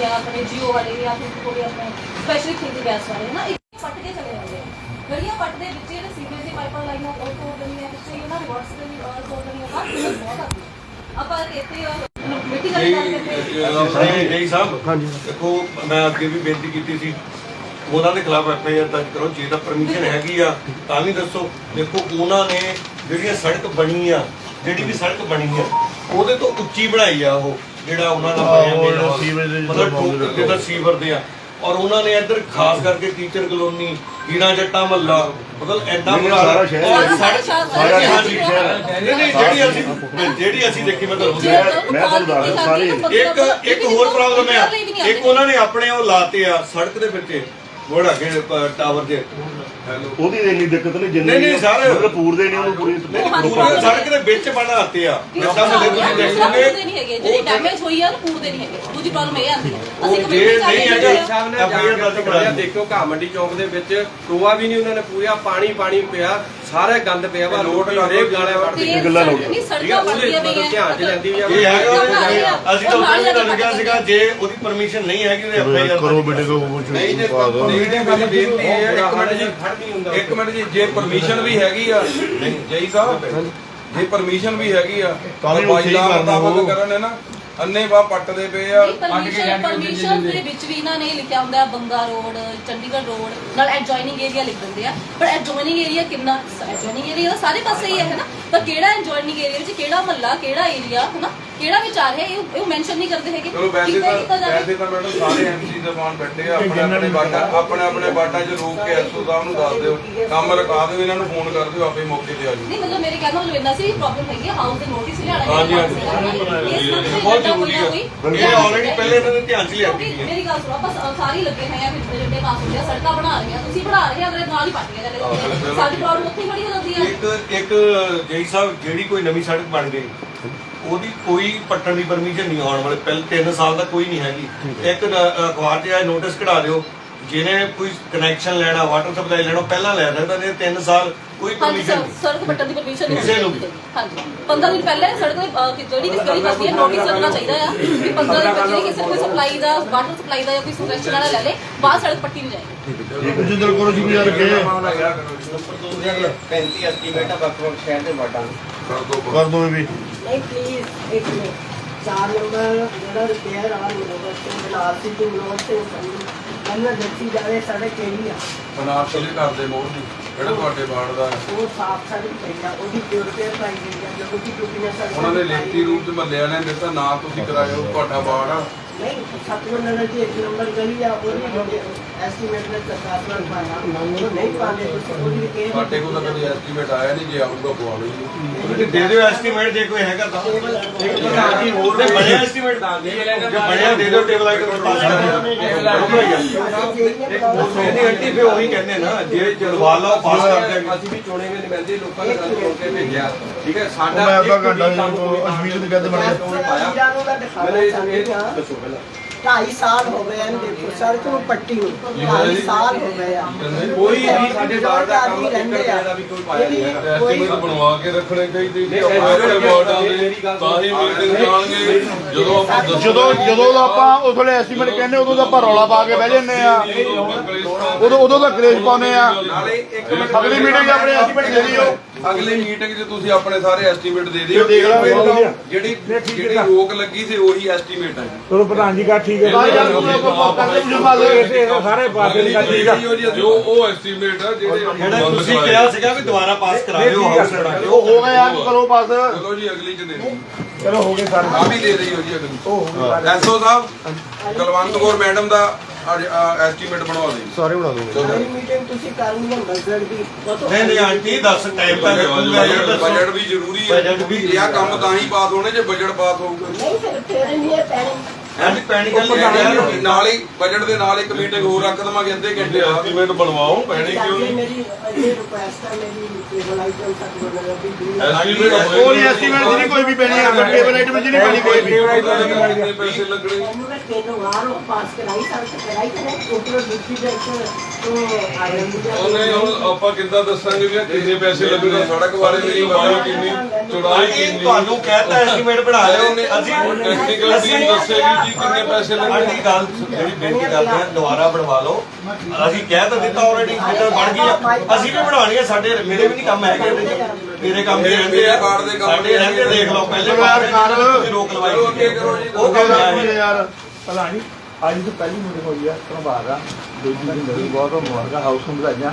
ਜਾਂ ਆਪਣੇ ਜੀਓ ਵਾਲੇ ਜਾਂ ਫਿਰ ਕੋਈ ਆਪਣੇ ਸਪੈਸ਼ਲੀ ਖੇਤੀ ਗੈਸ ਵਾਲੇ ਨਾ ਇੱਕ ਪੱਟ ਕੇ ਚਲੇ ਜਾਂਦੇ ਆ। ਗਲੀਆਂ ਪੱਟ ਦੇ ਵਿੱਚ ਜਿਹੜੇ ਸੀਵਰੇਜ ਦੀ ਪਾਈਪਾਂ ਲਾਈਆਂ ਉਹ ਤੋੜ ਦਿੰਦੀਆਂ ਪਿੱਛੇ ਹੀ ਉਹਨਾਂ ਰਿਵਰਸ ਦੇ ਵੀ ਅਹ, ਤੋੜ ਦਿੰਦੀਆਂ ਤਾਂ ਬਹੁਤ ਆਉਂਦੀ। ਆਪਾਂ ਇੱਥੇ ਮਿੱਟੀ ਦਾ ਨਹੀਂ ਸਾਹਿਬ ਦੇਖੋ ਮੈਂ ਅੱਗੇ ਵੀ ਬੇਨਤੀ ਕੀਤੀ ਸੀ ਉਹਨਾਂ ਦੇ ਖਿਲਾਫ ਐਫ ਆਈ ਆਰ ਦਰਜ ਕਰੋ ਜੇ ਤਾਂ ਪਰਮਿਸ਼ਨ ਹੈਗੀ ਆ ਤਾਂ ਵੀ ਦੱਸੋ। ਦੇਖੋ ਉਹਨਾਂ ਨੇ ਜਿਹੜੀ ਇਹ ਸੜਕ ਬਣੀ ਆ ਜਿਹੜੀ ਵੀ ਸੜਕ ਬਣੀ ਆ ਉਹਦੇ ਤੋਂ ਉੱਚੀ ਬਣਾਈ ਆ ਉਹ। ਜਿਹੜਾ ਉਹਨਾਂ ਦਾ ਬਣਿਆ ਉਹ। ਸੀਵਰੇਜ ਦੇ ਮਤਲਬ ਠੋਕ ਜਿੱਦਾਂ ਸੀਵਰ ਦੇ ਆ ਔਰ ਉਹਨਾਂ ਨੇ ਇੱਧਰ ਖਾਸ ਕਰਕੇ ਟੀਚਰ ਕਲੋਨੀ ਹੀਰਾ ਜੱਟਾ ਮਹੱਲਾ ਮਤਲਬ ਐਡਾ ਬੁਰਾ ਸਾਰਾ ਸ਼ਹਿਰ ਔਰ ਹੈ। ਸੜਕ- ਸਾਰਾ ਸਾਰਾ ਸ਼ਹਿਰ ਹਾਂਜੀ, ਸ਼ਹਿਰ ਹੈ। ਨਹੀਂ ਨਹੀਂ ਜਿਹੜੀ ਅਸੀਂ ਜਿਹੜੀ ਅਸੀਂ ਦੇਖੀ ਮੈਂ ਤੁਹਾਨੂੰ ਜੇ ਦੱਸਿਆ। ਉਹਨੂੰ ਮੈਂ ਤੁਹਾਨੂੰ ਕੀਤੀ ਜਾਂਦੀ ਸਾਰੇ। ਇੱਕ ਇੱਕ ਹੋਰ ਪ੍ਰੋਬਲਮ ਨਹੀਂ ਇੱਕ ਉਹਨਾਂ ਨੇ ਆਪਣੇ ਉਹ ਲਾਤੇ ਆ ਸੜਕ ਦੇ ਵਿੱਚ ਟਾਵਰ ਦੇ ਉਹਦੀ ਇੰਨੀ ਦਿੱਕਤ ਨਹੀਂ ਜਿੰਨੀ ਨਹੀਂ, ਨਹੀਂ, ਸਰ। ਮਤਲਬ ਪੂਰਦੇ ਨੇ ਉਹਨੂੰ ਪੂਰੀ ਪੂਰੇ ਸੜਕ ਦੇ ਵਿੱਚ ਬਣਾਤੇ ਆ। ਜਿੱਦਾਂ ਤੁਸੀਂ ਦੇਖੋਗੇ ਨਹੀਂ ਹੈਗੇ ਜਿਹੜੀ ਡੈਮੇਜ ਹੋਈ ਆ ਉਹ ਪੂਰਦੇ ਨਹੀਂ ਹੈਗੇ। ਦੂਜੀ ਪ੍ਰੋਬਲਮ ਇਹ ਆਂਦੀ ਹੈ ਅਸੀਂ ਜੇ ਕਮੇਟੀ ਨਹੀਂ ਚਾਹੀਏ ਹੈਗਾ ਸਾਹਿਬ ਨੇ FIR ਜਾ ਕੇ ਦਿੱਤੀ। ਦੇਖੋ ਘਾਹ ਮੰਡੀ ਚੌਂਕ ਦੇ ਵਿੱਚ ਟੋਆ ਵੀ ਨਹੀਂ ਉਹਨਾਂ ਨੇ ਪੂਰਿਆ ਪਾਣੀ ਪਾਣੀ ਪਿਆ। ਸਾਰੇ ਗੰਦ ਪਿਆ ਵਾ ਲੋਟ ਹਰੇਕ ਗਾਲੇ ਵੜਦੀ ਤੇ ਗੱਲਾਂ ਹੋ ਨਹੀਂ ਠੀਕ ਹੈ ਸੜਕਾਂ ਉਹਦੇ ਬਣਦੀਆਂ ਮਤਲਬ ਪਈਆਂ। ਧਿਆਨ ਚ ਲੈਂਦੀ ਵੀ ਆ ਇਹ ਹੈਗਾ ਉਹ। ਅਸੀਂ ਤਾਂ ਉਹਨੂੰ ਕਿਹਾ ਸੀਗਾ ਜੇ ਉਹਦੀ ਪਰਮਿਸ਼ਨ ਨਹੀਂ ਹੈਗੀ ਤੇ ਐਫ ਆਈ ਆਰ ਕਰੋ ਬੇਟੇ ਕੋ ਕੁਝ ਨਹੀਂ ਜੇ ਪਾ ਦੋ ਨਹੀਂ ਜੇ ਮੇਰੀ ਬੇਨਤੀ ਇਹ ਹੈ ਇੱਕ ਮਿੰਟ ਜੀ। ਖੜ ਨਹੀਂ ਹੁੰਦਾ ਇੱਕ ਮਿੰਟ ਜੀ ਜੇ ਪਰਮਿਸ਼ਨ ਵੀ ਹੈਗੀ ਆ ਜਈ ਸਾਹਿਬ ਜੇ ਪਰਮਿਸ਼ਨ ਵੀ ਹੈਗੀ ਆ ਤਾਂ ਵੀ ਉਹ ਬਾਈ ਸਹੀ ਕਰਨਾ। ਕਰਨ ਹੈ ਨਾ। ਅੰਨੇ ਵਾ ਪੱਟਦੇ ਪਏ ਆ। ਪਰਮਿਸ਼ਨ ਪਰਮਿਸ਼ਨ ਦੇ ਵਿੱਚ ਵੀ ਇਹਨਾਂ ਨੇ ਲਿਖਿਆ ਹੁੰਦਾ ਬੰਗਾ ਰੋਡ ਚੰਡੀਗੜ੍ਹ ਰੋਡ ਨਾਲ ਐਡਜੋਇਨਿੰਗ ਏਰੀਆ ਲਿਖ ਦਿੰਦੇ ਆ। ਪਰ ਐਡਜੋਇਨਿੰਗ ਏਰੀਆ ਕਿੰਨਾ ਐਡਜੋਇਨਿੰਗ ਏਰੀਆ ਸਾਰੇ ਪਾਸੇ ਹੀ ਹੈ ਨਾ? ਪਰ ਕਿਹੜਾ ਐਡਜੋਇਨਿੰਗ ਏਰੀਆ ਵਿੱਚ ਕਿਹੜਾ ਮਹੱਲਾ ਕਿਹੜਾ ਏਰੀਆ ਹੈ ਨਾ? ਕਿਹੜਾ ਵਿਚਾਰ ਹੈ? ਇਹ ਇਹ ਮੈਂਸ਼ਨ ਨਹੀਂ ਕਰਦੇ ਹੈਗੇ। ਚਲੋ ਵੈਸੇ ਕੀਤਾ ਹੀ ਕੀਤਾ ਤਾਂ ਜਾਵੇ। ਵੈਸੇ ਤਾਂ ਮੈਡਮ ਸਾਰੇ ਐਮਸੀ ਜ਼ਬਾਨ ਬੈਠੇ ਆ ਆਪਣੇ ਆਪਣੇ ਬਾਟਾ ਆਪਣੇ ਆਪਣੇ ਬਾਟਾ 'ਚ ਰੋਕ ਕੇ ਐਸਓ ਸਾਹਿਬ ਨੂੰ ਦੱਸ ਦਿਓ। ਕੰਮ ਰਕਾ ਦਿਓ ਇਹਨਾਂ ਨੂੰ ਫੋਨ ਕਰ ਦਿਓ ਆਪੇ ਮੌਕੇ ਤੇ ਆ ਜਾਓ। ਨਹੀਂ ਮਤਲਬ ਮੇਰੇ ਕਹਿਣ ਦਾ ਮਤਲਬ ਇੰਨਾ ਸੀ ਪ੍ਰੋਬਲਮ ਹੈਗੀ ਹਾਊਸ ਦੇ ਨੋਟਿਸ ਲਿਆਣਾ ਹਾਂਜੀ, ਹਾਂਜੀ। ਬਹੁਤ ਜ਼ਰੂਰੀ ਆ। ਇਹ ਆਲਰੇਡੀ ਪਹਿਲੇ ਇਹਨਾਂ ਦੇ ਧਿਆਨ 'ਚ ਲਿਆ ਦਿੱਤੀ ਹੈ ਮੇਰੀ ਗੱਲ ਸੁਣੋ ਬਸ ਸਾਰੇ ਹੀ ਲੱਗੇ ਹੋਏ ਆ ਫਿਰ ਜਿਹੜੇ ਪਾਸ ਹੁੰਦੇ ਆ ਸੜਕਾਂ ਬਣਾ ਰਹੇ ਆ ਤੁਸੀਂ ਬਣਾ ਰਹੇ ਆ ਅਗਲੇ ਨਾਲ ਹੀ ਪੱਟ ਕੇ ਚਲੇ। ਸਾਡੀ ਪ੍ਰੋਬਲਮ ਉੱਥੇ ਹੀ ਖੜੀ ਹੋ ਜਾਂਦੀ ਆ। ਇੱਕ ਇੱਕ ਜਈ ਸਾਹਿਬ ਜਿਹੜੀ ਕੋਈ ਨਵੀਂ ਸੜਕ ਬਣ ਗਈ ਉਹਦੀ ਕੋਈ ਪੱਟਣ ਦੀ ਪਰਮਿਸ਼ਨ ਨਹੀਂ ਆਉਣ ਵਾਲੇ ਪਹਿਲੇ 3 ਸਾਲ ਦਾ ਕੋਈ ਨਹੀਂ ਹੈਗੀ। ਇੱਕ ਨ- ਅਖਬਾਰ 'ਚ ਇਹ ਨੋਟਿਸ ਕਢਾ ਦਿਓ ਜਿਹਨੇ ਕੋਈ ਕਨੈਕਸ਼ਨ ਲੈਣਾ ਵਾਟਰ ਸਪਲਾਈ ਲੈਣਾ ਉਹ ਪਹਿਲਾਂ ਲੈ ਸਕਦਾ ਨਹੀਂ 3 ਸਾਲ ਕੋਈ ਹਾਂਜੀ ਪਰਮਿਸ਼ਨ ਸਰ ਨਹੀਂ। ਸੜਕ ਪੱਟਣ ਦੀ ਪਰਮਿਸ਼ਨ ਕਿਸੇ ਨੂੰ ਵੀ। ਹਾਂਜੀ। 15 ਦਿਨ ਪਹਿਲੇ ਸੜਕ ਦੇ ਅ, ਕਿ ਜਿਹੜੀ ਪਾਸੀ ਹੈ ਨੋਟਿਸ ਲੱਗਣਾ ਚਾਹੀਦਾ ਆ ਕਿ 15 ਦਿਨ ਪਹਿਲੇ ਕਿਸੇ ਨੂੰ ਕੋਈ ਸਪਲਾਈ ਦਾ ਵਾਟਰ ਸਪਲਾਈ ਦਾ ਜਾਂ ਕੋਈ ਸੁਗੈਸਸ਼ਨ ਵਾਲਾ ਲੈ ਲੇ ਬਾਅਦ ਸੜਕ ਪੱਟੀ ਨਹੀਂ ਜਾਏਗੀ। ਜਿੰਦਰ ਕੋਲ ਜੀ ਵੀ ਯਾਰ ਕੇ 35 ਐਸਟੀਮੇਟ ਆ। ਵੱਖ ਵੱਖ ਸ਼ਹਿਰ ਦੇ ਵਾਰਡਾਂ ਕਰ ਦੋ ਇਹ ਵੀ। ਨਹੀਂ ਪਲੀਜ਼ ਇੱਕ ਮਿੰਟ। ਚਾਰ ਨੰਬਰ ਜਿਹੜਾ ਰਿਪੇਅਰ ਆ ਯੂਨੀਵਰਸਿਟੀ ਦੇ ਨਾਲ ਸੀ ਯੂਨੀਵਰਸਿਟੀ ਸੰਨੀ ਉਹਨਾਂ ਦੇਖੀ ਜਾਵੇ ਸੜਕ ਕਿਹੜੀ ਆ? ਬਨਾਰਸ ਲਈ ਕਰਦੇ ਮੋਰ ਦੀ ਜਿਹੜਾ ਤੁਹਾਡੇ ਬਾੜ ਦਾ ਹੈ। ਉਹ ਸਾਫ਼ ਸੜਕ ਪਈ ਆ ਉਹਦੀ ਰਿਪੇਅਰ ਪਾਈ ਗਈ ਆ ਜਦੋਂ ਕਿ ਟੁੱਟੀਆਂ ਸੜਕਾਂ ਉਹਨਾਂ ਨੇ ਲਿਖਤੀ ਰੂਪ 'ਚ ਮੱਲੇ ਵਾਲਿਆਂ ਨੇ ਦਿੱਤਾ ਨਾ ਤੁਸੀਂ ਕਰਾਇਓ ਤੁਹਾਡਾ ਬਾੜ ਆ। ਨਹੀਂ ਸੱਤ ਨੰਬਰ ਦੀ ਇੱਕ ਨੰਬਰ ਗਲੀ ਆ ਉਹਦੀ ਐਸਟੀਮੇਟ ਦੇ ਸਰਕਾਰ ਨਾਲ ਉਹ ਨਹੀਂ ਪਾਉਂਦੇ ਤੁਸੀਂ ਉਹਦੀ ਰਿਪੇਅਰ ਸਾਡੇ ਕੋਲ ਤਾਂ ਕਦੇ ਐਸਟੀਮੇਟ ਆਇਆ ਨਹੀਂ ਜੇ ਆਊਗਾ ਪਵਾ ਲਓ ਜੀ ਦੇ ਦਿਓ ਐਸਟੀਮੇਟ ਜੇ ਕੋਈ ਹੈਗਾ ਤਾਂ। ਇੱਕ ਪ੍ਰਧਾਨ ਜੀ ਹੋਰ ਤੇ ਬਣਿਆ ਐਸਟੀਮੇਟ ਜੇ ਬਣਿਆ ਦੇ ਦਿਓ ਟੇਬਲ ਆਈਟਮ ਇਹਦੀ ਆਂਟੀ ਫੇ ਉਹੀ ਕਹਿੰਦੇ ਨਾ ਜੇ ਜਲਵਾ ਲਾਓ ਪਾਸ ਕਰ ਦਿਆਂਗੇ ਅਸੀਂ ਵੀ ਚੁਣੇ ਹੋਏ ਨੁਮਾਇੰਦੇ ਲੋਕਾਂ ਨੇ ਗੱਲ ਸੁਣ ਕੇ ਭੇਜਿਆ। ਠੀਕ ਹੈ ਸਾਡਾ ਮੈਂ ਅੱਧਾ ਘੰਟਾ ਅਜਮੀਰ ਦੇ ਕਹਿੰਦੇ ਬਣ ਟੋਲ ਪਾਇਆ ਵੀਰਾਂ ਨੂੰ ਤਾਂ ਦਿਖਾਉਣਾ ਮੈਨੇ ਇਹ ਦੱਸੋ ਪਹਿਲਾਂ। ਢਾਈ ਸਾਲ ਹੋ ਗਏ ਹਨ ਦੇਖੋ ਸੜਕ ਨੂੰ ਪੱਟੀ ਨੂੰ? ਢਾਈ ਸਾਲ ਹੋ ਗਏ ਆ। ਕੋਈ ਵੀ ਸਾਡੇ ਬਾਹਰ ਦਾ ਕੰਮ ਰਹਿੰਦੇ ਆ। ਕੋਈ ਪਾਇਆ ਨਹੀਂ ਹੈਗਾ। ਕੋਈ ਬਣਵਾ ਕੇ ਰੱਖਣੇ ਚਾਹੀਦੇ ਨਹੀਂ, ਆਪਣੇ ਵਾਰਡਾਂ ਦੇ ਤਾਂ ਹੀ ਮੀਟਿੰਗ ਜਾਣਗੇ ਜਦੋਂ ਆਪਾਂ ਜਦੋਂ ਜਦੋਂ ਦਾ ਆਪਾਂ ਉਸਲੇ ਐਸਟੀਮੇਟ ਕਹਿੰਦੇ ਉਦੋਂ ਦਾ ਆਪਾਂ ਰੌਲਾ ਪਾ ਕੇ ਬਹਿ ਜੰਨੇ ਆ। ਉਦੋਂ ਉਦੋਂ ਦਾ ਕ੍ਰੇਜ਼ ਪਾਉਨੇ ਆ। ਨਾਲੇ ਇੱਕ ਮਿੰਟ ਅਗਲੀ ਮੀਟਿੰਗ ਆਪਣੇ ਐਸਟੀਮੇਟ ਦੇ ਦਿਓ। ਅਗਲੀ ਮੀਟਿੰਗ 'ਚ ਤੁਸੀਂ ਆਪਣੇ ਸਾਰੇ ਐਸਟੀਮੇਟ ਦੇ ਦਿਓ। ਜਿਹੜੀ ਜਿਹੜੀ ਰੋਕ ਲੱਗੀ ਸੀ ਉਹੀ ਐਸਟੀਮੇਟ ਹੈ ਚਲੋ ਪ੍ਰਧਾਨ ਜੀ ਕਾ ਠੀਕ ਹੈ। ਬਾਹਰ ਜਾਣ ਨੂੰ ਆਪਾਂ ਕਰਦੇ ਮੁਝੇ ਇਹ ਸਾਰੇ ਪਾਸੇ ਦੀ ਠੀਕ ਆ ਜੋ ਉਹ ਐਸਟੀਮੇਟ ਆ ਜਿਹੜੇ ਜਿਹੜਾ ਤੁਸੀਂ ਕਿਹਾ ਸੀਗਾ ਵੀ ਦੁਬਾਰਾ ਪਾਸ ਕਰਾ ਦਿਓ ਹਾਊਸ ਬਣਾ ਕੇ। ਉਹ ਹੋ ਗਿਆ ਕਰੋ ਪਾਸ ਚਲੋ ਜੀ ਅਗਲੀ 'ਚ ਦੇ ਚਲੋ ਹੋ ਗਏ ਸਾਰੇ। ਆ ਵੀ ਦੇ ਰਹੀ ਹੋ ਜੀ ਅਗਲੀ। ਐਸਓ ਸਾਹਿਬ ਕੁਲਵੰਤ ਕੌਰ ਮੈਡਮ ਦਾ ਐਸਟੀਮੇਟ ਬਣਵਾ ਸਾਰੇ ਬਣਾ ਦੋ ਮੀਟਿੰਗ ਤੁਸੀਂ ਕਰਨੀ ਹੈ ਬਜਟ ਦੀ ਉਹ ਤੋਂ ਨਹੀਂ ਨਹੀਂ ਆਂਟੀ ਦੱਸ ਟਾਈਮ ਤਾਂ ਲੱਗੂਗਾ ਇਹ ਦੱਸੋ। ਬਜਟ ਵੀ ਜ਼ਰੂਰੀ ਹੈ। ਬਜਟ ਵੀ ਇਹ ਆ ਕੰਮ ਤਾਂ ਹੀ ਪਾਸ ਹੋਣੇ ਜੇ ਬਜਟ ਪਾਸ ਹੋਊਗਾ। ਨਹੀਂ ਫਿਰ ਫਿਰ ਨਹੀਂ ਇਹ ਪੈਣੀ। ਆਂਟੀ ਪੈਣੀ ਗੱਲ ਯਾਰ, ਨਾਲ ਹੀ ਬਜਟ ਦੇ ਨਾਲ ਇੱਕ ਮੀਟਿੰਗ ਹੋਰ ਰੱਖ ਦਵਾਂਗੇ ਅੱਧੇ ਘੰਟੇ ਬਾਅਦ। ਐਸਟੀਮੇਟ ਬਣਵਾਓ ਪੈਣੀ ਕਿਉਂ ਨਹੀਂ ਮੇਰੀ ਇਹ ਰਿਕੁਐਸਟ ਹੈ ਮੇਰੀ ਟੇਬਲ ਆਈਟਮ ਤੱਕ ਬਣਾ ਦੀ ਦੀ ਐਸਟੀਮੇਟ ਨਹੀਂ ਐਸਟੀਮੇਟ ਦੀ ਨਹੀਂ ਕੋਈ ਵੀ ਪੈਣੀ ਆ ਟੇਬਲ ਆਈਟਮ ਵਿੱਚ ਨਹੀਂ ਪੈਣੀ ਕੋਈ ਵੀ। ਪੈਸੇ ਲੱਗਣੇ। ਉਹਨੂੰ ਮੈਂ ਤੈਨੂੰ ਵਾਰੋ ਪਾਸ ਕਰਾਈ ਤੱਕ ਕਰਾਈ ਕਰੇ ਉਪਰੋਂ ਦੂਜੀ ਦੇ ਤੋਂ ਆਇਆ ਉਹਨੇ ਹੁਣ ਆਪਾਂ ਕਿੱਦਾਂ ਦੱਸਾਂਗੇ ਵੀ ਇਹ ਕਿੰਨੇ ਪੈਸੇ ਲੱਗਣੇ? ਸੜਕ ਬਾਰੇ ਮੇਰੀ ਲੰਬਾਈ ਕਿੰਨੀ? ਚੌੜਾਈ ਕਿੰਨੀ? ਤੁਹਾਨੂੰ ਕਹਿਤਾ ਐਸਟੀਮੇਟ ਬਣਾ ਲਿਓ। ਅਸੀਂ ਟੈਕਨੀਕਲ ਟੀਮ ਦੱਸੇਗੀ ਜੀ ਕਿੰਨੇ ਪੈਸੇ ਲੱਗੇ ਆਂਟੀ ਗੱਲ ਜਿਹੜੀ ਬੇਨਤੀ ਕਰਦੇ ਆ ਦੁਬਾਰਾ ਬਣਵਾ ਲਓ। ਅਸੀਂ ਕਹਿ ਤਾਂ ਦਿੱਤਾ ਆਲਰੇਡੀ ਜਿੱਦਾਂ ਬਣ ਗਈ ਆ। ਅਸੀਂ ਵੀ ਬਣਾਉਣੀ ਆ ਸਾਡੇ ਮੇਰੇ ਵੀ ਨਹੀਂ ਕੰਮ ਹੈਗੇ ਇਹਦੇ 'ਚ। ਮੇਰੇ ਕੰਮ ਵੀ ਰਹਿੰਦੇ ਆ। ਕਾਰਡ ਦੇ ਕੰਮ ਸਾਡੇ ਰਹਿੰਦੇ ਦੇਖ ਲਓ ਪਹਿਲੇ ਕਰ। ਤੁਸੀਂ ਰੋਕ ਲਵਾਈ ਚਲੋ ਅੱਗੇ ਕਰੋ ਜੀ। ਉਹ ਕੰਮ ਹੈ ਯਾਰ। ਪਤਾ ਨਹੀਂ ਅੱਜ ਤੋਂ ਪਹਿਲੀ ਮੀਟਿੰਗ ਹੋਈ ਆ ਧੰਨਵਾਦ ਆ। ਦੂਜੀ ਦਿਨ ਬਹੁਤ ਮੁਬਾਰਕਾਂ ਹਾਊਸ ਨੂੰ ਵਧਾਈਆਂ।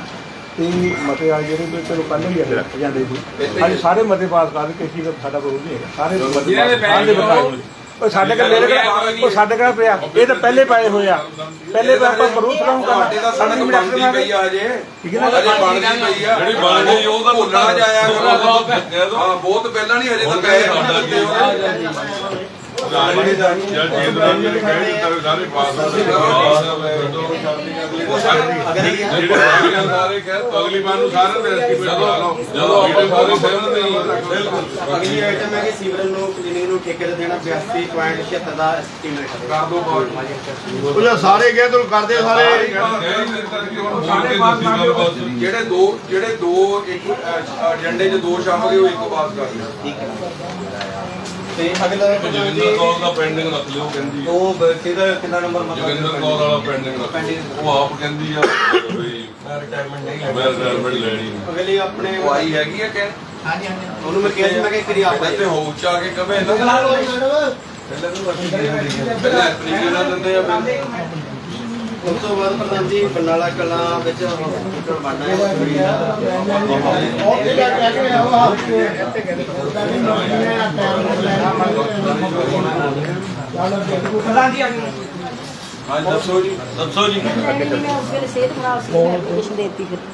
ਤੇ ਮਤੇ ਆ ਜਿਹੜੇ ਵੀ ਚਲੋ ਪਹਿਲਾਂ ਹੀ ਰੱਖ ਜਾਂਦੇ ਸੀ। ਅੱਜ ਸਾਰੇ ਮਤੇ ਪਾਸ ਕਰ ਕੇ ਕਿਸੇ ਦਾ ਸਾਡਾ ਕੋਈ ਨਹੀਂ ਹੈਗਾ। ਸਾਰੇ ਮਤੇ ਪਾਸ ਬਤਾਏ। ਉਹ ਸਾਡੇ ਕੋਲ ਮੇਰੇ ਕੋਲ ਉਹ ਸਾਡੇ ਕੋਲ ਪਿਆ। ਇਹ ਤਾਂ ਪਹਿਲੇ ਪਾਏ ਹੋਏ ਆ। ਪਹਿਲੇ ਤਾਂ ਆਪਾਂ ਪ੍ਰੂਫ ਕਰਾਉਂ ਤੁਹਾਡੇ ਦਾ ਸੜਕ ਬਣਦੀ ਪਈ ਆ ਅਜੇ। ਠੀਕ ਹੈ ਨਾ? ਬਣਦੀ ਪਈ ਆ। ਜਿਹੜੀ ਬਣ ਗਈ ਉਹ ਤਾਂ ਭੁੱਲਣਾ ਜਾਇਆ ਕਰੋ। ਕਹਿ ਦੋ ਹਾਂ ਬਹੁਤ ਪਹਿਲਾਂ ਨਹੀਂ ਅਜੇ ਤਾਂ ਪੈਸੇ ਨਹੀਂ ਦਿੱਤੇ ਉਹਨੇ ਹੋ ਸਾਰੇ ਅਗਲੀ ਵਾਰ ਨੂੰ ਸਾਰਿਆਂ ਦੇ ਐਸਟੀਮੇਟ ਲਾ ਲਓ ਜਦੋਂ ਆਪਣੇ ਸਾਰੇ ਸਹਿਮਤ ਨਹੀਂ ਬਿਲਕੁਲ ਅਗਲੀ ਆਈਟਮ ਹੈ ਕਿ ਸੀਵਰੇਜ ਨੂੰ ਕਲੀਨਿੰਗ ਨੂੰ ਠੇਕੇ ਤੇ ਦੇਣਾ 82.76 ਦਾ ਐਸਟੀਮੇਟ ਕਰ ਦੋ ਬਾਅਦ ਉਹ ਸਾਰੇ ਗਏ ਤੂੰ ਕਰਦੇ ਸਾਰੇ। ਜਿਹੜੇ ਦੋ ਜਿਹੜੇ ਦੋ ਇੱਕ ਏਜੰਡੇ 'ਚ ਦੋ ਸ਼ਾਮਲ ਉਹ ਇੱਕ ਪਾਸ ਕਰ ਠੀਕ ਹੈ ਤੇ ਅਗਲਾ ਜੋਗਿੰਦਰ ਕੌਰ ਦਾ ਪੈਂਡਿੰਗ ਰੱਖ ਲਿਓ ਕਹਿੰਦੀ ਹੈ। ਉਹ ਬ- ਕਿਹਦਾ ਕਿੰਨਾ ਨੰਬਰ ਜੋਗਿੰਦਰ ਕੌਰ ਵਾਲਾ ਪੈਂਡਿੰਗ ਰੱਖ ਲਿਓ। ਉਹ ਆਪ ਕਹਿੰਦੀ ਆ ਵੀ ਮੈਂ ਰਿਟਾਇਰਮੈਂਟ ਨਹੀਂ ਮੈਂ ਰਿਟਾਇਰਮੈਂਟ ਲੈਣੀ ਨਹੀਂ। ਅਗਲੀ ਆਪਣੇ ਉਹ ਆਈ ਹੈਗੀ ਆ ਕਿ ਉਹਨੂੰ ਮੈਂ ਕਿਹਾ ਸੀ ਮੈਂ ਕਿ ਕਰੀ ਆਪ ਤੇ ਹੋ ਚ ਆ ਕੇ ਕਵੇ ਨਾ। ਪਹਿਲਾਂ ਐਪਲੀਕੇਸ਼ਨ ਨਾ ਦਿੰਦੇ ਆ ਫਿਰ। ਉਸ ਤੋਂ ਬਾਅਦ ਪ੍ਰਧਾਨ ਜੀ ਬਰਨਾਲਾ ਕਲਾਂ ਵਿੱਚ ਹਸਪੀਟਲ ਬਣਨਾ ਹੈ। ਹਾਂ ਦੱਸੋ ਜੀ ਦੱਸੋ ਜੀ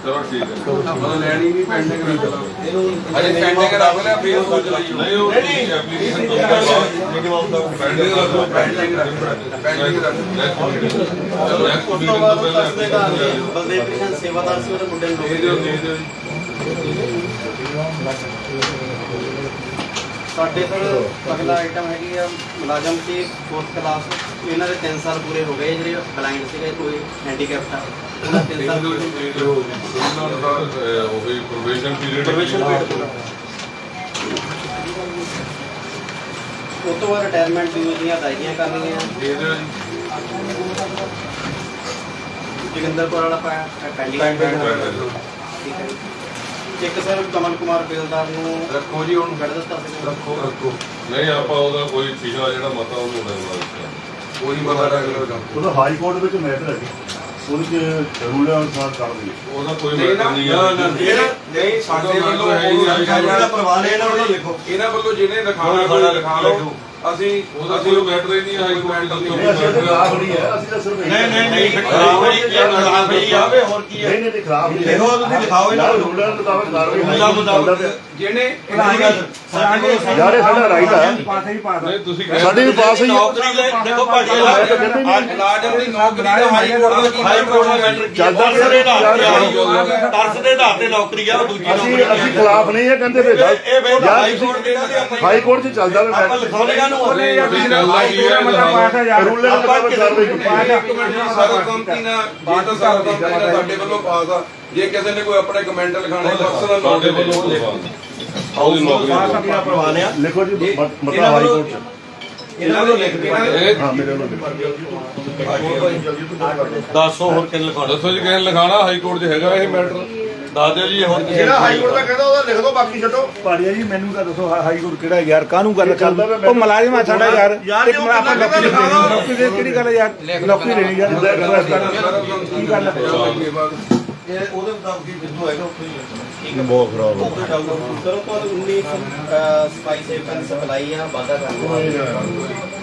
ਚਲੋ ਠੀਕ ਹੈ ਮਤਲਬ ਲੈਣੀ ਨਹੀਂ ਪੈਂਡਿੰਗ ਰੱਖ ਲਓ ਅਜੇ ਪੈਂਡਿੰਗ ਰੱਖ ਲਿਆ ਫੇਰ ਸੋਚ ਲਈ ਨਹੀਂ ਉਹ ਨਹੀਂ ਐਪਲੀਕੇਸ਼ਨ ਤੋਂ ਬਾਅਦ ਪੈਂਡਿੰਗ ਰੱਖ ਲਓ ਪੈਂਡਿੰਗ ਰੱਖ ਪੈਂਡਿੰਗ ਰੱਖ ਚਲੋ ਨੈਕਸਟ ਉਸ ਮੀਟਿੰਗ ਤੋਂ ਤੋਂ ਬਾਅਦ ਪਹਿਲਾਂ ਤਸਦੇਦਾਰ ਜੀ application ਬਲਦੇਵ ਕ੍ਰਿਸ਼ਨ ਸੇਵਾਦਾਰ ਸੀ ਉਹਦੇ ਮੁੰਡੇ ਨੂੰ ਦੇ ਦਿਓ ਦੇ ਦਿਓ ਜੀ ਸਾਡੇ ਕੋਲ ਅਗਲਾ ਆਈਟਮ ਹੈਗੀ ਆ ਮੁਲਾਜ਼ਮ ਸੀ ਫੋਰਥ ਕਲਾਸ ਇਹਨਾਂ ਦੇ 3 ਸਾਲ ਪੂਰੇ ਹੋ ਗਏ ਜਿਹੜੇ ਬਲਾਈਂਡ ਸੀਗੇ ਕੋਈ ਹੈਂਡੀਕੈਪਟ ਆ। ਉਹਨਾਂ 3 ਸਾਲ ਪੂਰੇ ਹੋ ਗਏ। ਉਹਨਾਂ ਦਾ ਉਹ ਵੀ ਪ੍ਰੋਬੇਸ਼ਨ ਪੀਰੀਅਡ ਪ੍ਰੋਬੇਸ਼ਨ ਪੀਰੀਅਡ ਪੂਰਾ। ਉਸ ਤੋਂ ਬਾਅਦ ਰਿਟਾਇਰਮੈਂਟ ਡਿਊ ਦੀਆਂ ਅਦਾਇਗੀਆਂ ਕਰਨੀਆਂ। ਦੇ ਦਿਓ ਜੀ। ਜੋਗਿੰਦਰਪੁਰ ਵਾਲਾ ਪਾਇਆ ਪੈਂਡਿੰਗ ਠੀਕ ਹੈ ਜੀ। ਇੱਕ ਸਰ ਕਮਲ ਕੁਮਾਰ ਬੇਲਦਾਰ ਨੂੰ ਰੱਖੋ ਜੀ ਉਹਨੂੰ ਕੱਢ ਦਿੱਤਾ ਸੀ। ਰੱਖੋ ਰੱਖੋ। ਨਹੀਂ ਆਪਾਂ ਉਹਦਾ ਕੋਈ ਪਿਛਲਾ ਜਿਹੜਾ ਮਤਾ ਉਹਨੂੰ ਲੈਣਾ ਕੋਈ ਪਤਾ ਰੱਖ ਲਓ ਕੰਮ ਉਹਦਾ ਹਾਈ ਕੋਰਟ ਵਿੱਚ ਮੈਟਰ ਹੈ ਉਹਦੇ ਚ ਰੂਲਾਂ ਅਨੁਸਾਰ ਚੱਲਦੀ ਹੈ। ਉਹਦਾ ਕੋਈ ਮੈਟਰ ਨਹੀਂ ਹੈ। ਨਹੀਂ ਸਾਡੇ ਵੱਲੋਂ ਜਿਹੜਾ ਪਰਵਾਹ ਲੈ ਇਹਨਾਂ ਵੱਲੋਂ ਲਿਖੋ। ਇਹਨਾਂ ਵੱਲੋਂ ਜਿਹਨੇ ਕੋਈ ਲਿਖਾ। ਲਓ। ਅਸੀਂ ਉਹਦਾ ਕੋਈ ਮੈਟਰ ਹੀ ਨਹੀਂ ਹਾਈ ਕੋਰਟ ਦਾ ਨਹੀਂ ਤਾਂ ਖਰਾਬ ਨਹੀਂ ਹੈ। ਅਸੀਂ ਤਾਂ ਸਿਰਫ ਨਹੀਂ ਨਹੀਂ ਨਹੀਂ ਖਰਾਬ ਹੋਈ ਕੀ ਹੈ ਖਰਾਬ ਹੋਈ ਆਵੇ ਹੋਰ ਕੀ ਹੈ। ਨਹੀਂ ਨਹੀਂ ਖਰਾਬ ਨਹੀਂ। ਲਿਖੋ ਤੁਸੀਂ ਲਿਖਾਓ ਇਹਨਾਂ ਨੂੰ। ਰੂਲਾਂ ਦੇ ਮੁਤਾਬਕ ਕਾਰਵਾਈ ਹੋਣੀ ਰੂਲਾਂ ਮੁਤਾਬਕ। ਚੱਲਦਾ ਜਿਹਨੇ ਇਹਦੀ ਗੱਲ ਸਾਡੇ ਕੋਲ ਯਾਰ ਇਹ ਸਾਡਾ ਰਾਈਟ ਹੈ ਪਾਸ ਹੀ ਪਾਸ ਨਹੀਂ ਤੁਸੀਂ ਕਹਿ ਸਾਡੀ ਵੀ ਪਾਸ ਹੋਈ ਹੈ ਨੌਕਰੀ ਲੈ ਦੇਖੋ ਭਾਜੀ ਮੁਲਾਜ਼ਮ ਦੀ ਨੌਕਰੀ ਦਾ ਹਾਈ ਕੋਰਟ ਦਾ ਕੀ ਹਾਈ ਕੋਰਟ ਦਾ ਮੈਟਰ ਚੱਲਦਾ ਤਰਸ ਦੇ ਆਧਾਰ ਤੇ ਯਾਰ, ਆ। ਤਰਸ ਦੇ ਆਧਾਰ ਤੇ ਨੌਕਰੀ ਆ ਉਹ ਦੂਜੀ ਅਸੀਂ ਨੌਕਰੀ ਆ। ਅਸੀਂ ਖਿਲਾਫ ਨਹੀਂ ਹੈ ਕਹਿੰਦੇ ਵੇ ਇਹ ਵੇ ਯਾਰ ਹਾਈ ਕੋਰਟ ਦੇ ਨਾਲ ਆਪਾਂ ਹਾਈ ਕੋਰਟ 'ਚ ਚੱਲਦਾ ਵੇ ਆਪਾਂ ਲਿਖਾਉਣੇਗਾ ਨੂੰ। ਹੋਵੇ ਮਤਾ ਪਾਸ ਹੈ ਯਾਰ। ਰੂਲਾਂ ਦੇ ਮੁਤਾਬਕ ਕਾਰਵਾਈ ਕੀਤੀ ਹੈ ਇੱਕ ਮਿੰਟ ਜੀ ਸਰਬਸੰਮਤੀ ਨਾਲ ਜੇ ਤਾਂ ਸਰਬਸੰਮਤੀ ਨਾਲ ਸਾਡੇ ਵੱਲੋਂ ਪਾਸ ਆ। ਜੇ ਕਿਸੇ ਨੇ ਕੋਈ ਆਪਣੇ ਕਮੈਂਟ ਲਿਖਾਣੇ ਪਰਸਨਲ ਨੋਟ ਵੱਲੋਂ ਉਹਦੀ ਨੌਕਰੀ ਆਪਣਾ ਪ੍ਰਵਾਨ ਆ। ਲਿਖੋ ਜੀ ਮਤਾ ਹਾਈ ਕੋਰਟ 'ਚ। ਇਹਨਾਂ ਵੱਲੋਂ ਲਿਖ ਇਹ ਹਾਂ ਮੇਰੇ ਲਿਖੋ ਦੱਸੋ ਹੋਰ ਕਿੰਨ ਲਿਖਾਉਣਾ? ਦੱਸੋ ਜੀ ਕਿਹਨ ਲਿਖਾਣਾ ਹਾਈ ਕੋਰਟ 'ਚ ਹੈਗਾ ਇਹ ਮੈਟਰ। ਦੱਸ ਦਿਓ ਜੀ ਕਿਸੇ ਜਿਹੜਾ ਹਾਈ ਕੋਰਟ ਦਾ ਕਹਿੰਦਾ ਉਹਦਾ ਲਿਖ ਦਿਓ ਬਾਕੀ ਛੱਡੋ। ਭਾੜੀਆ ਜੀ ਮੈਨੂੰ ਤਾਂ ਦੱਸੋ ਹਾਈ ਕੋਰਟ ਕਿਹੜਾ ਯਾਰ? ਕਾਹਨੂੰ ਗੱਲ ਚੱਲਦਾ ਕਰ ਪਿਆ ਉਹ ਮਲਾਜ਼ਮ ਆ ਸਾਡਾ ਯਾਰ। ਯਾਰ ਇੱਕ ਮਿੰਟ ਆਪਾਂ ਕਿੰਨਾ ਨੌਕਰੀ ਦੇ ਕਿਹੜੀ ਗੱਲ ਹੈ ਯਾਰ? ਨੌਕਰੀ ਦੇਣੀ ਯਾਰ। ਕੀ ਗੱਲ ਹੈ ਇਹ ਉਹਦੇ ਮੁਤਾਬਕ ਹੀ ਜਿੱਥੋਂ ਹੈਗਾ ਉੱਥੇ ਹੀ ਲਿਖਣਾ। ਬਹੁਤ ਖਰਾਬ ਹੋ ਸਰ ਉਹ ਤੋਂ ਬਾਅਦ 19 ਸਪਾਈਸ ਐਫਨ ਸਪਲਾਈ ਆ ਵਾਧਾ ਕਰਨਾ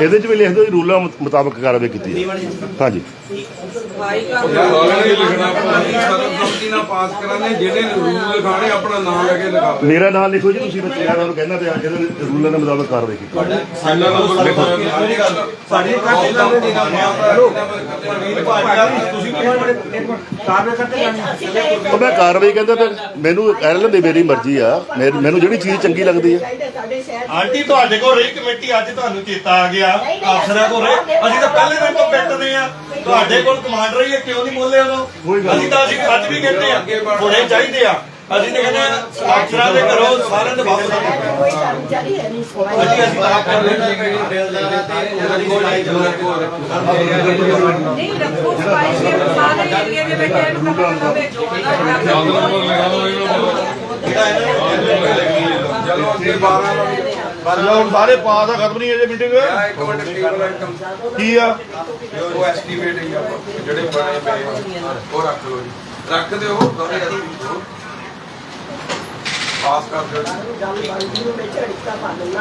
ਇਹਦੇ 'ਚ ਵੀ ਲਿਖ ਦਿਓ ਜੀ, ਰੂਲਾਂ ਮੁਤ- ਮੁਤਾਬਕ ਕਾਰਵਾਈ ਕੀਤੀ ਹੈ ਹਾਂਜੀ। ਸਾਰਿਆਂ ਲਿਖਣਾ ਆਪਣਾ ਸਰਬਸੰਮਤੀ ਨਾਲ ਪਾਸ ਕਰਾਣੇ ਜਿਹੜੇ ਰੂਲ ਲਿਖਾਣੇ ਆਪਣਾ ਨਾਮ ਲੈ ਕੇ ਲਿਖਾਓ ਮੇਰਾ ਨਾਮ ਲਿਖੋ ਜੀ, ਤੁਸੀਂ ਬੱਚੇ ਯਾਰ ਕਹਿੰਦਾ ਪਿਆ ਜਿਹਨਾਂ ਰੂਲਾਂ ਦੇ ਮੁਤਾਬਕ ਕਾਰਵਾਈ ਕੀਤੀ ਸਾਡਾ ਨੰਬਰ ਲਿਖੋ ਸਾਡੀ ਗੱਲ ਸਾਡੀ ਸਰਬਸੰਮਤੀ ਨਾਲ ਤੁਸੀਂ ਕਾਰਵਾਈ ਕਰਤੇ ਉਹ ਮੈਂ ਕਾਰਵਾਈ ਕਹਿੰਦਾ ਪਿਆ, ਮੈਨੂੰ ਕਹਿ ਲੈਂਦੇ, ਮੇਰੀ ਮਰਜ਼ੀ ਆ ਮੇਰ- ਮੈਨੂੰ ਜਿਹੜੀ ਚੀਜ਼ ਚੰਗੀ ਲੱਗਦੀ ਹੈ ਆਂਟੀ ਤੁਹਾਡੇ ਕੋਲ ਰਹੀ ਕਮੇਟੀ ਅੱਜ ਤੁਹਾਨੂੰ ਚੇਤਾ ਆ ਗਿਆ ਅਫਸਰਾਂ ਕੋਲ ਰਹੇ ਅਸੀਂ ਤਾਂ ਪਹਿਲੇ ਦਿਨ ਤੋਂ ਪਿੱਟਦੇ ਆ ਤੁਹਾਡੇ ਕੋਲ ਕਮਾਂਡਰ ਹੀ ਹੈ ਕਿਉਂ ਨਹੀਂ ਬੋਲੇ ਉਦੋਂ ਅਸੀਂ ਤਾਂ ਅਸੀਂ ਅੱਜ ਵੀ ਕਹਿੰਦੇ ਆ ਹੋਣੇ ਚਾਹੀਦੇ ਆ ਅਸੀਂ ਤਾਂ ਕਹਿੰਦੇ ਹਾਂ, ਅਫਸਰਾਂ ਦੇ ਘਰੋਂ ਸਾਰਿਆਂ ਦੇ ਵਾਪਸ ਆ ਜਾਓ। ਕੋਈ ਕਰਮਚਾਰੀ ਹੈ ਨਹੀਂ ਅਸੀਂ ਅਸੀਂ ਤਾਂ ਆਪ ਕਰ ਰਹੇ ਹਾਂ। ਨਹੀਂ ਰੱਖੋ ਸਫ਼ਾਈ ਦੇ ਸਾਰੇ ਏਰੀਆ ਦੇ ਵਿੱਚ ਇਹਨੂੰ ਨਾ ਨੰਬਰ ਲਗਾ ਦਿਓ ਇਹਨੂੰ ਚਲੋ ਅੱਗੇ 12 ਪਰ ਹੁਣ ਸਾਰੇ ਪਾਸ ਆ ਖਤਮ ਨਹੀਂ ਅਜੇ ਮੀਟਿੰਗ ਇੱਕ ਮਿੰਟ ਟੇਬਲ ਆਈਟਮ ਕੀ ਆ? ਉਹ ਐਸਟੀਮੇਟਿੰਗ ਜਿਹੜੇ ਬਣੇ ਪਏ ਆ, ਉਹ ਰੱਖ ਲਓ ਜੀ। ਰੱਖ ਦਿਓ ਸਾਰੇ estimate ਪਾਸ ਕਰ ਜੀ।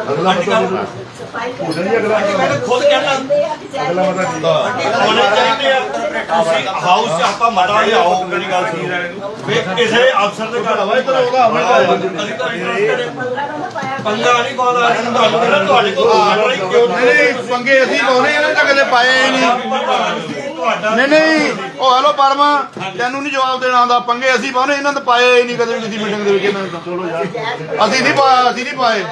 ਅਗਲਾ ਮਤਲਬ ਸਫ਼ਾਈ ਉਹਦਾ ਨਹੀਂ ਅਗਲਾ ਮੈਂ ਖੁਦ ਕਹਿਣਾ ਅਗਲਾ ਮਤਲਬ ਹੋਣੇ ਚਾਹੀਦੇ ਆ ਤੁਸੀਂ ਹਾਊਸ 'ਚ ਆਪਾਂ ਮਤਾ ਲਿਆਓ ਮੇਰੀ ਗੱਲ ਸੁਣੋ ਵੀ ਕਿਸੇ ਅਫਸਰ ਦੇ ਘਰ ਇਧਰ ਅਮਲ ਦਾ ਪੰਗਾ ਨਹੀਂ ਪਾਉਂਦਾ ਤੁਹਾਨੂੰ ਕਹਿੰਦਾ ਤੁਹਾਡੇ ਕੋਲ ਕਿਉਂ ਨਹੀਂ? ਪੰਗੇ ਅਸੀਂ ਪਾਉਨੇ ਇਹਨਾਂ ਤਾਂ ਕਦੇ ਪਾਏ ਹੀ ਨਹੀਂ। ਤੁਹਾਡਾ ਨਹੀਂ ਨਹੀਂ। ਉਹ ਹੈਲੋ ਪਰਮਾ ਤੈਨੂੰ ਨਹੀਂ ਜਵਾਬ ਦੇਣਾ ਆਉਂਦਾ ਪੰਗੇ ਅਸੀਂ ਪਾਉਨੇ ਇਹਨਾਂ ਤਾਂ ਪਾਏ ਹੀ ਨਹੀਂ ਕਦੇ ਵੀ ਕਿਸੇ ਮੀਟਿੰਗ ਦੇ ਵਿੱਚ ਇਹਨਾਂ ਨੇ ਤਾਂ। ਚਲੋ ਯਾਰ। ਅਸੀਂ ਨਹੀਂ ਪਾਇਆ ਅਸੀਂ ਨਹੀਂ ਪਾਏ।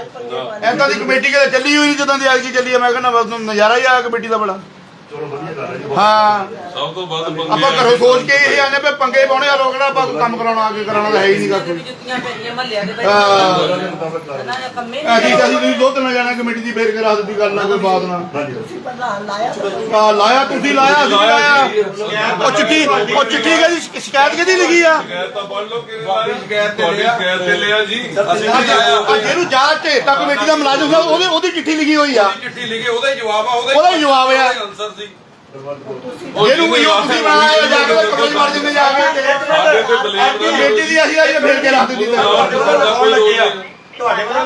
ਐਦਾਂ ਦੀ ਕਮੇਟੀ ਕਦੇ ਚੱਲੀ ਹੋਈ ਨਹੀਂ ਜਦੋਂ ਦੀ ਐਤਕੀ ਚੱਲੀ ਆ ਮੈਂ ਕਹਿੰਦਾ ਬਸ ਨਜ਼ਾਰਾ ਹੀ ਆਇਆ ਕਮੇਟੀ ਦਾ ਬੜਾ। ਹਾਂ। ਸਭ ਤੋਂ ਵੱਧ ਆਪਾਂ ਘਰੋਂ ਸੋਚ ਕੇ ਇਹ ਆਨੇ ਪਏ ਪੰਗੇ ਪਾਉਣੇ ਆ ਲੋਕੜਾ ਆਪਾਂ ਕੰਮ ਕਰਾਉਣਾ ਅੱਗੇ ਕਰਾਉਣਾ ਤਾਂ ਹੈ ਹੀ ਨਹੀਂ ਕੱਖ। ਜੁੱਤੀਆਂ ਪੈਣੀਆਂ ਮਹੱਲਿਆਂ ਦੇ ਵਿੱਚ ਹਾਂ। ਇਹਨਾਂ ਦੇ ਕੰਮੇ ਅਸੀਂ ਤਾਂ ਅਸੀਂ ਤੁਸੀਂ ਦੁੱਧ ਨਾ ਜਾਣਾ ਕਮੇਟੀ ਦੀ ਫੇਰ ਕੇ ਰਾਤ ਦੀ ਗੱਲ ਨਾ ਕੋਈ ਬਾਤ ਨਾ। ਤੁਸੀਂ ਪ੍ਰਧਾਨ ਲਾਇਆ ਆ ਲਾਇਆ ਤੁਸੀਂ ਲਾਇਆ ਅਸੀਂ ਲਾਇਆ। ਉਹ ਚਿੱਠੀ ਉਹ ਚਿੱਠੀ ਕਿਹਦੀ ਸ਼ਿਕਾਇਤ ਕਿਹਦੀ ਲਿਖੀ ਆ? ਸ਼ਿਕਾਇਤ ਤਾਂ ਪੜ੍ਹ ਲਓ ਕਿ ਤੁਹਾਡੀ ਸ਼ਿਕਾਇਤ ਤੇ ਲਿਆ। ਸ਼ਿਕਾਇਤ ਤੇ ਲਿਆ ਜੀ। ਅਸੀਂ ਵੀ ਜਾ ਢੇਟਾ ਕਮੇਟੀ ਦਾ ਮੁਲਾਜ਼ਮ ਸਾਹਿਬ ਉਹਦੇ ਉਹਦੀ ਚਿੱਠੀ ਲਿਖੀ ਹੋਈ ਆ। ਚਿੱਠੀ ਲਿਖੀ ਉਹਦਾ ਹੀ ਜਵਾਬ ਆ ਉਹਦਾ ਉਹਦਾ ਹੀ ਜਵਾਬ ਆ। ਆਨਸਰ ਸੀ। ਇਹਨੂੰ ਵੀ ਉਹ ਤੁਸੀਂ ਬਣਾਇਆ ਜਾ ਕੇ ਕਮੇਟੀ ਮਰ ਜਿੰਨੇ ਜਾ ਕੇ। ਸਾਡੇ ਤੇ ਬਲੇਮ ਕਮੇਟੀ ਦੀ ਅਸੀਂ ਆਈ ਫੇਰ ਕੇ ਰੱਖ ਦਿੱਤੀ ਕੋਈ ਤੁਹਾਡੇ ਕੋਲ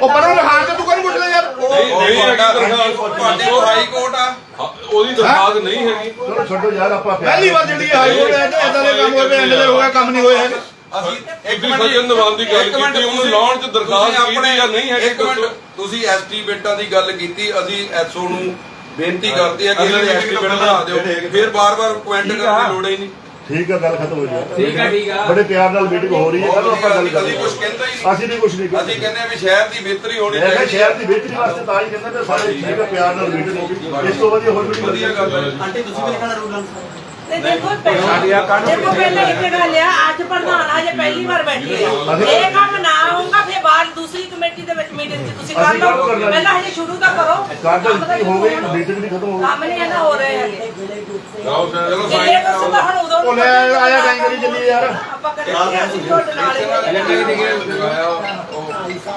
ਉਹ ਪਰਾਂ ਲਿਖਾ ਕੇ ਤੂੰ ਕਰ ਪੁੱਛਦਾ ਯਾਰ। ਨਹੀਂ ਤੁਹਾਡੇ ਕੋਲ ਹਾਈ ਕੋਰਟ ਆ। ਉਹਦੀ ਦਰਖਾਸਤ ਨਹੀਂ ਹੈਗੀ ਚਲੋ ਛੱਡੋ ਯਾਰ ਆਪਾਂ ਪਹਿਲੀ ਵਾਰ ਜਿਹੜੀ ਹਾਈ ਕੋਰਟ ਹੈ ਇਦਾਂ ਦੇ ਕੰਮ ਹੋਏ ਐਂਡ ਦੇ ਹੋ ਗਿਆ ਕੰਮ ਨਹੀਂ ਹੋਏ ਹੈਗੇ। ਅਸੀਂ ਤੁਸੀਂ ਸੱਜਣ ਨਿਵਾਨ ਦੀ ਗੱਲ ਇੱਕ ਮਿੰਟ, ਕੀਤੀ, ਉਹਨੂੰ ਲਾਉਣ 'ਚ ਦਰਖਾਸਤ ਕੀਤੀ ਜਾਂ ਨਹੀਂ ਹੈਗੀ, ਇੱਕ ਮਿੰਟ। ਤੁਸੀਂ ਐਸਟੀਮੇਟਾਂ ਦੀ ਗੱਲ ਕੀਤੀ ਅਸੀਂ ਐਸਓ ਨੂੰ ਬੇਨਤੀ ਕਰਦੇ ਆ ਕਿ meeting ਐਸਟੀਮੇਟ ਤੋਂ ਬਣਾ ਦਿਓ। ਫਿਰ ਬਾਰ-ਬਾਰ ਕਮੈਂਟ ਕਰਨ ਦੀ ਲੋੜ ਹੀ ਨਹੀਂ। ਠੀਕ ਆ ਗੱਲ ਖਤਮ ਹੋ ਗਈ ਠੀਕ ਆ ਠੀਕ ਆ। ਬੜੇ ਪਿਆਰ ਨਾਲ ਮੀਟਿੰਗ ਹੋ ਰਹੀ ਹੈ। ਕੱਲ ਆਪਾਂ ਗੱਲ ਕਦੀ ਕੁਝ ਕਰਾਂਗੇ ਕਹਿੰਦਾ ਹੀ ਨਹੀਂ। ਅਸੀਂ ਨਹੀਂ ਕੁਝ ਨਹੀਂ ਅਸੀਂ ਕਰਦੇ ਕਹਿੰਦੇ ਆ ਵੀ ਸ਼ਹਿਰ ਦੀ ਬਿਹਤਰੀ ਹੋਣੀ ਚਾਹੀਦੀ ਸ਼ਹਿਰ ਦੀ ਬਿਹਤਰੀ ਵਾਸਤੇ ਤਾਂ ਹੀ ਕਹਿੰਦਾ ਸਾਰੇ ਠੀਕ ਆ ਪਿਆਰ ਨਾਲ ਮੀਟਿੰਗ ਹੋ ਗਈ। ਇਸ ਤੋਂ ਵਧੀਆ ਹੋਰ ਕੋਈ ਵਧੀਆ ਗੱਲ ਹੈ। ਆਂਟੀ ਤੁਸੀਂ ਵੀ ਲਿਖਣਾ ਰੂਲ ਅਨੁਸਾਰ ਤੇ ਦੇਖੋ ਪਹਿਲਾਂ ਦੇਖੋ ਪਹਿਲਾਂ ਇੱਕ ਗੱਲ ਆ ਅੱਜ ਪ੍ਰਧਾਨ ਆ ਜੇ ਪਹਿਲੀ ਵਾਰ ਬੈਠੇ ਆ। ਇਹ ਕੰਮ ਨਾ ਹੋਊਗਾ ਫਿਰ ਬਾਅਦ ਦੂਸਰੀ ਕਮੇਟੀ ਦੇ ਵਿੱਚ ਮੀਟਿੰਗ 'ਚ ਤੁਸੀਂ ਕਰ ਲਓ। ਪਹਿਲਾਂ ਹਜੇ ਸ਼ੁਰੂ ਤਾਂ ਕਰੋ। ਤਾਂ ਦੀ ਹੋ ਹੋਣਾ। ਮੀਟਿੰਗ ਨਹੀਂ ਖਤਮ ਹੋ ਗਈ। ਕੰਮ ਨਹੀਂ ਇਹਨਾਂ ਹੋ ਰਹੇ। ਹੈਗੇ ਆਓ ਸਰ ਚਲੋ ਸਾਈਨ ਉਹ ਲੈ ਆਇਆ ਟਾਈਮ ਕਰੀ। ਚੱਲੀ ਯਾਰ। ਆਪਾਂ ਕਰਾਂਗੇ ਅਸੀਂ ਤੁਹਾਡੇ ਨਾਲ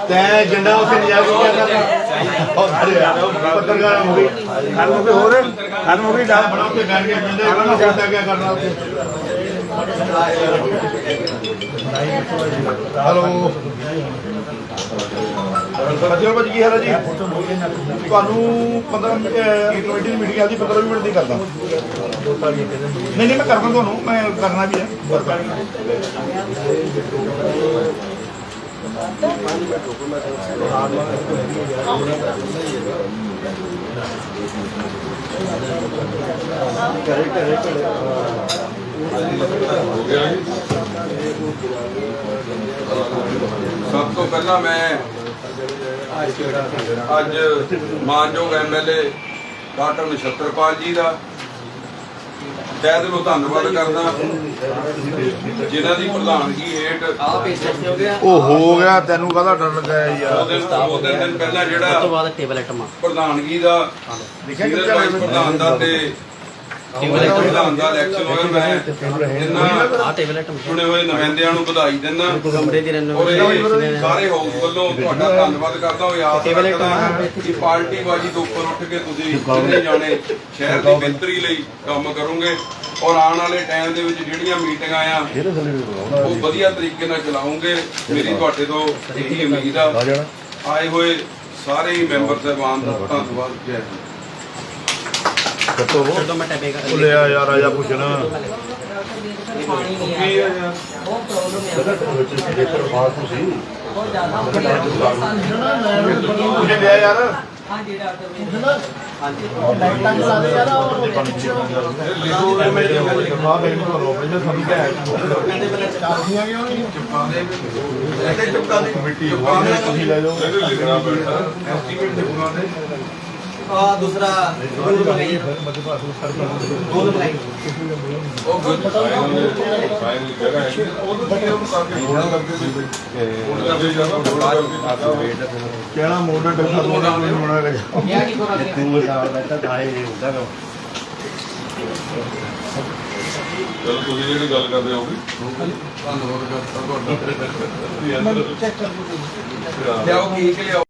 ਤੈਂ ਜਿੰਨਾ ਉਸੇ ਨਿਆ ਕੀ ਕਰਨਾ? ਉਹ ਖੜੇ ਆ ਪੱਤਰਕਾਰ ਹੋ ਗਈ। ਖਤਮ ਹੋ ਗਈ ਹੋਰ? ਖਤਮ ਹੋ ਗਈ ਦਾ ਬਣਾ ਉੱਤੇ ਬੈਠ ਕੇ ਬੰਦੇ ਕਰਨਾ ਕੀ ਕਰਨਾ ਉੱਤੇ ਹਲੋ। ਅਜਰ ਭਾਜੀ, ਕੀ ਹਾਲ ਹੈ ਜੀ? ਤੁਹਾਨੂੰ 15 ਮਿੰਟ ਕਮੇਟੀ ਦੀ ਮੀਟਿੰਗ ਆਦੀ 15 ਮਿੰਟ ਦੀ ਕਰਦਾ। ਨਹੀਂ ਨਹੀਂ, ਮੈਂ ਕਰਦਾ ਤੁਹਾਨੂੰ, ਮੈਂ ਕਰਨਾ ਵੀ ਹੈ। ਹੋ ਗਿਆ ਜੀ ਸਭ ਤੋਂ ਪਹਿਲਾਂ ਮੈਂ ਅੱਜ ਮਾਨਯੋਗ ਐਮਐਲਏ ਡਾਕਟਰ ਨਛੱਤਰਪਾਲ ਜੀ ਦਾ ਤਹਿ ਦਿਲੋਂ ਧੰਨਵਾਦ ਕਰਦਾ। ਜਿਨ੍ਹਾਂ ਦੀ ਪ੍ਰਧਾਨਗੀ ਹੇਠ ਆਹ ਤੇ ਹੋ ਗਿਆ। ਉਹ ਹੋ ਗਿਆ ਤੈਨੂੰ ਕਾਹਦਾ ਡਰ ਲੱਗਾ ਯਾਰ? ਦਿਨ ਦੋ ਤਿੰਨ ਦਿਨ ਪਹਿਲਾਂ ਜਿਹੜਾ ਬਾਅਦ ਟੇਬਲ ਆਈਟਮ ਪ੍ਰਧਾਨਗੀ ਦਾ ਵਾਈਸ ਪ੍ਰਧਾਨ ਦਾ ਤੇ ਪ੍ਰਧਾਨ ਦਾ ਇਲੈਕਸ਼ਨ ਹੋਇਆ ਮੈਂ ਇਹਨਾਂ ਆਹ ਟੇਬਲ ਆਈਟਮ ਚੁਣੇ ਹੋਏ ਨੁਮਾਇੰਦਿਆਂ ਨੂੰ ਵਧਾਈ ਦਿੰਦਾ। ਕਮਰੇ ਦੀ ਔਰ ਇਹ ਰੈਨੋਵੇਸ਼ਨ ਸਾਰੇ ਹਾਊਸ ਵੱਲੋਂ ਤੁਹਾਡਾ ਧੰਨਵਾਦ ਕਰਦਾ ਹੋਇਆ। ਆਸ ਰੱਖਦਾ ਕਿ ਪਾਰਟੀ ਬਾਜੀ ਤੋਂ ਉੱਪਰ ਉੱਠ ਕੇ ਤੁਸੀਂ ਜਿੰਨੇ ਜਾਣੇ ਸ਼ਹਿਰ ਦੀ ਬਿਹਤਰੀ ਲਈ ਕੰਮ ਕਰੋਗੇ ਔਰ ਆਉਣ ਵਾਲੇ ਟਾਈਮ ਦੇ ਵਿੱਚ ਜਿਹੜੀਆਂ ਮੀਟਿੰਗਾਂ ਆ ਉਹ ਵਧੀਆ ਤਰੀਕੇ ਨਾਲ ਚਲਾਉਂਗੇ ਮੇਰੀ ਤੁਹਾਡੇ ਤੋਂ ਇਹੀ ਉਮੀਦ ਆ। ਆਏ ਹੋਏ ਸਾਰੇ ਹੀ ਮੈਂਬਰ ਸਾਹਿਬਾਨ ਦਾ ਧੰਨਵਾਦ। ਜੈ ਕੱਟੋ ਛੱਡੋ ਮੈਂ ਟੈਪੇ ਕਰ ਉਹ ਲਿਆ ਯਾਰ ਆਜਾ ਪੁੱਛਣਾ ਪਾਣੀ ਨਹੀਂ ਆ ਕੀ ਆ ਯਾਰ। ਉਹ ਪ੍ਰੋਬਲਮ ਹੈ ਲਿਆ ਯਾਰ। ਹਾਂਜੀ ਡਾਕਟਰ ਕਮੇਟੀ ਤੁਸੀਂ ਲੈ ਜਾਓ। ਇਹਨੂੰ ਲਿਖਣਾ ਪੈਣਾ ਐਸਟੀਮੇਟ ਦੇ ਬੁਲਾਉਂਦੇ ਆ ਦੂਸਰਾ ਗੋਲ ਸਰਕਾਰ ਗੋਲ ਬਗਾਈ ਉਹ ਗੁੱਡ ਫਾਈਨਲ ਜਗ੍ਹਾ ਹੈ ਉਹ ਤਾਂ ਕੀ ਉਹਨੂੰ ਕਰਕੇ ਥੋੜਾ ਕਰਕੇ ਹੁਣ ਕਰਦੇ ਜਾਣਾ ਥੋੜਾ ਕਰਕੇ ਕਹਿਣਾ ਮੋਢਾ ਡੱਕਾ ਮੋਢਾ ਨਹੀਂ ਹੋਣਾ ਹੈਗਾ ਚਲੋ ਤੁਸੀਂ ਜਿਹੜੀ ਗੱਲ ਕਰਦੇ ਹੋ। ਵੀ ਧੰਨਵਾਦ ਕਰਤਾ ਤੁਹਾਡਾ ਲਿਆਓ ਲਿਆਓ ਕੀ ਲਿਆਓ?